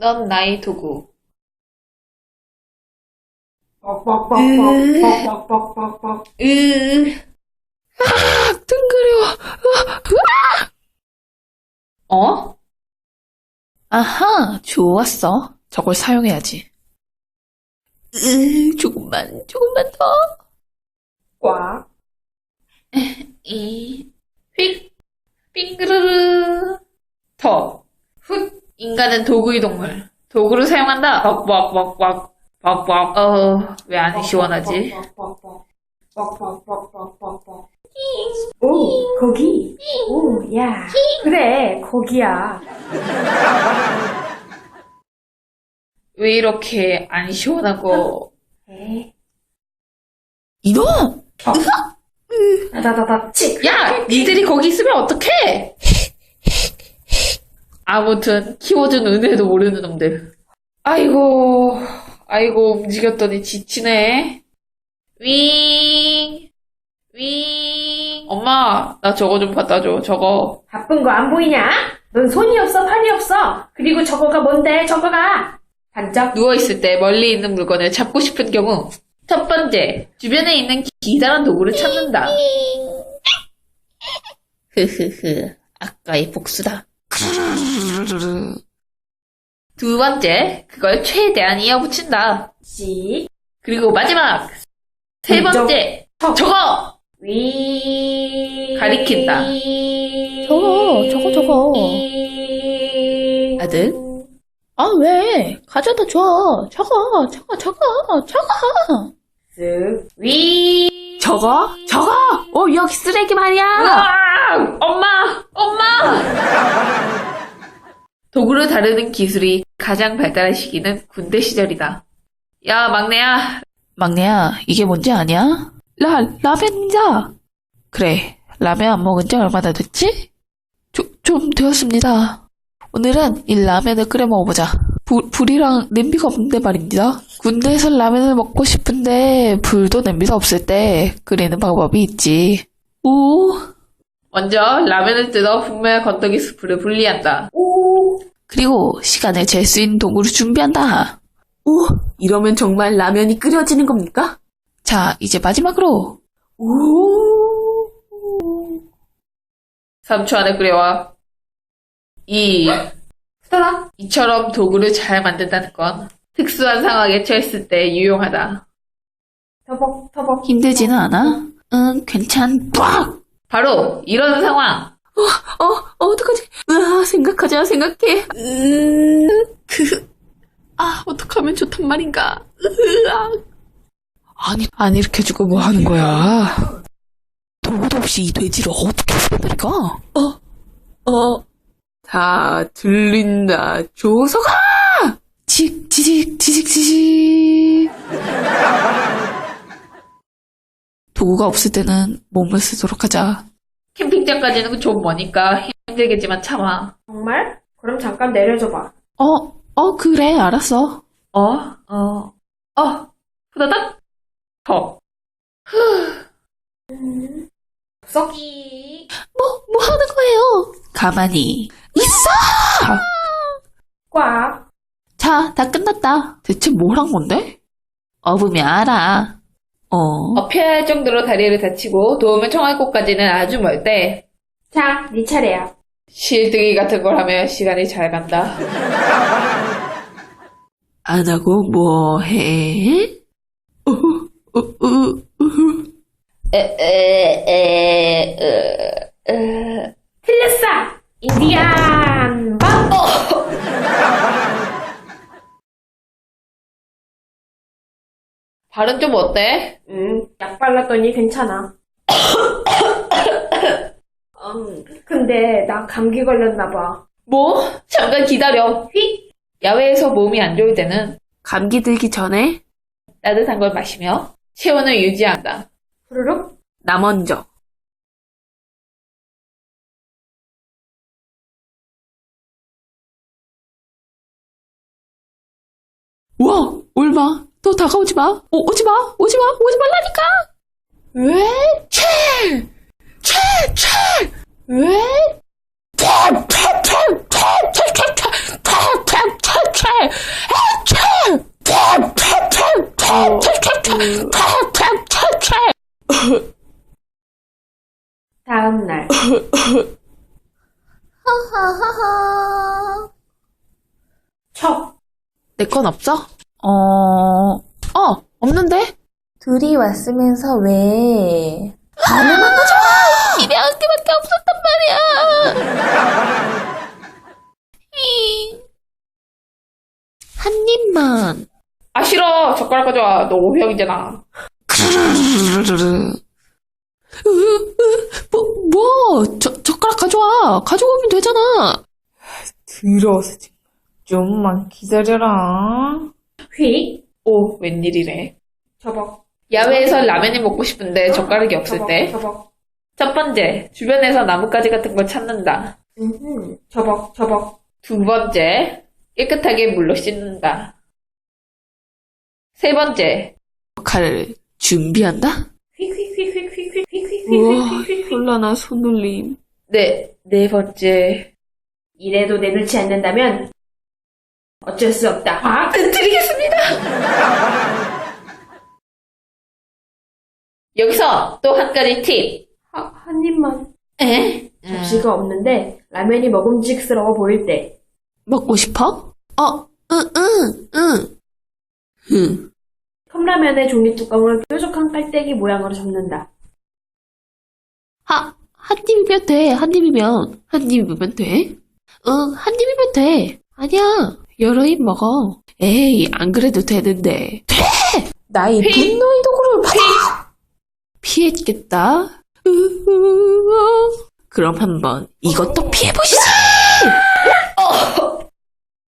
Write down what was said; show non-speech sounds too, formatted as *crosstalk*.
넌 나의 도구. 으으으 아, 뜬그려워. 아, 어? 아하, 좋았어. 저걸 사용해야지. 으, 조금만, 조금만 더. 꽉. 이, 인간은 도구의 동물. 도구를 사용한다. 벅벅벅벅. 벅벅. 어, 왜안 시원하지? 오, 거기. 오, 야. 그래, 거기야. 왜 이렇게 안 시원하고. 에이. 이놈! 다다다다, 치. 야! 니들이 거기 있으면 어떡해! 아무튼, 키워준 은혜도 모르는 놈들. 아이고, 아이고, 움직였더니 지치네. 윙! 윙! 엄마, 나 저거 좀 갖다 줘, 저거. 바쁜 거 안 보이냐? 넌 손이 없어, 팔이 없어. 그리고 저거가 뭔데, 저거가. 반짝. 누워 있을 때 멀리 있는 물건을 잡고 싶은 경우. 첫 번째, 주변에 있는 기다란 도구를 찾는다. 흐흐흐, 아까의 복수다. 두 번째, 그걸 최대한 이어붙인다. 씩. 그리고 마지막, 세 번째, 저거! 위. 가리킨다. 저거, 저거, 저거. 아들? 아, 왜? 가져다 줘. 저거, 저거, 저거, 저거. 쓱. 위. 저거? 저거! 어, 여기 쓰레기 말이야! 으아! 엄마! 엄마! 도구를 다루는 기술이 가장 발달한 시기는 군대 시절이다. 야, 막내야. 막내야, 이게 뭔지 아냐? 라, 라면이다! 그래, 라면 안 먹은 지 얼마나 됐지? 조, 좀 되었습니다. 오늘은 이 라면을 끓여 먹어보자. 불, 불이랑 냄비가 없는데 말입니다. 군대에서 라면을 먹고 싶은데 불도 냄비도 없을 때 끓이는 방법이 있지. 오, 먼저 라면을 뜯어 분말 건더기 스프를 분리한다. 오. 그리고 시간을 잴 수 있는 도구를 준비한다. 오, 이러면 정말 라면이 끓여지는 겁니까? 자, 이제 마지막으로. 오, 3초 안에 끓여와. 2. 후다닥. 이처럼 도구를 잘 만든다는 건 특수한 상황에 처했을 때 유용하다. 터벅, 터벅. 힘들지는 않아? 응, 괜찮. 빡! 바로 이런 상황. 어, 어, 어떡하지? 으아, 생각하자, 생각해. 음, 그, 아, 어떡하면 좋단 말인가. 으아. 아니, 안 일으켜주고 뭐 하는 거야? 도구도 없이 이 돼지를 어떻게 살아들이까? 어, 어, 다 들린다. 조서가! 직, 지직, 지직, 지직. 도구가 없을 때는 몸을 쓰도록 하자. 캠핑장까지는 좀 머니까 힘들겠지만 참아. 정말? 그럼 잠깐 내려줘봐. 어, 어, 그래, 알았어. 어? 어? 어? 후다닥? 더. 썩기. 뭐, 뭐 하는 거예요? 가만히 있어! 꽉. 자, 다 끝났다. 대체 뭘 한 건데? 업으면 알아. 어, 엎혀야 할 정도로 다리를 다치고 도움을 청할 곳까지는 아주 멀 때 자, 네 차례야. 실뜨기 같은 걸 하면 시간이 잘 간다. 안 하고 뭐 해? 어, 어, 어, 에에에에 틀렸어! 인디안 발은 좀 어때? 음, 약 발랐더니 괜찮아. *coughs* 음, 근데 나 감기 걸렸나 봐. 뭐? 잠깐 기다려. 휙! 야외에서 몸이 안 좋을 때는 감기 들기 전에 따뜻한 걸 마시며 체온을 유지한다. 후루룩? 나 먼저. 와, 올마, 너 다가오지 마. 오, 오지 마, 오지 마, 오지 말라니까. 왜? 채! 채! 채! 왜? 채! 채! 채! 채! 채! 채! 다음 날 허허허허 척 내 건 없어? 어, 어, 없는데? 둘이 왔으면서 왜? 라면만 가져와! 입에 한 개밖에 없었단 말이야! 잉. 한 입만. 아, 싫어. 젓가락 가져와. 너 오병이잖아. 크르르르르르. 으, 으, 뭐, 뭐, 저, 젓가락 가져와. 가져오면 되잖아. 들어서 지금. 좀만 기다려라. 휙. 오, 웬일이래. 저벅. 야외에서 라면이 먹고 싶은데 어? 젓가락이 없을 저벅, 때. 저벅. 첫 번째, 주변에서 나뭇가지 같은 걸 찾는다. 음, 저벅, 저벅. 두 번째, 깨끗하게 물로 씻는다. 세 번째, 칼 준비한다? 우와, 현란한 손놀림. 네, 네 번째. 이래도 내놓지 않는다면 어쩔 수 없다. 아, 끊드리겠어! *laughs* 여기서 또 한 가지 팁. 하, 한 입만. 에? 접시가 없는데 라면이 먹음직스러워 보일 때 먹고 싶어? 어, 응, 응, 응. 응. 컵라면의 종이 뚜껑을 뾰족한 깔때기 모양으로 접는다. 하, 한 입이면 돼, 한 입이면. 한 입이면 돼? 응, 한 입이면 돼. 아니야, 여러 입 먹어. 에이, 안 그래도 되는데. 나의 분노의 도구를 받아! 피했겠다. 그럼 한번 이것도 피해보시지!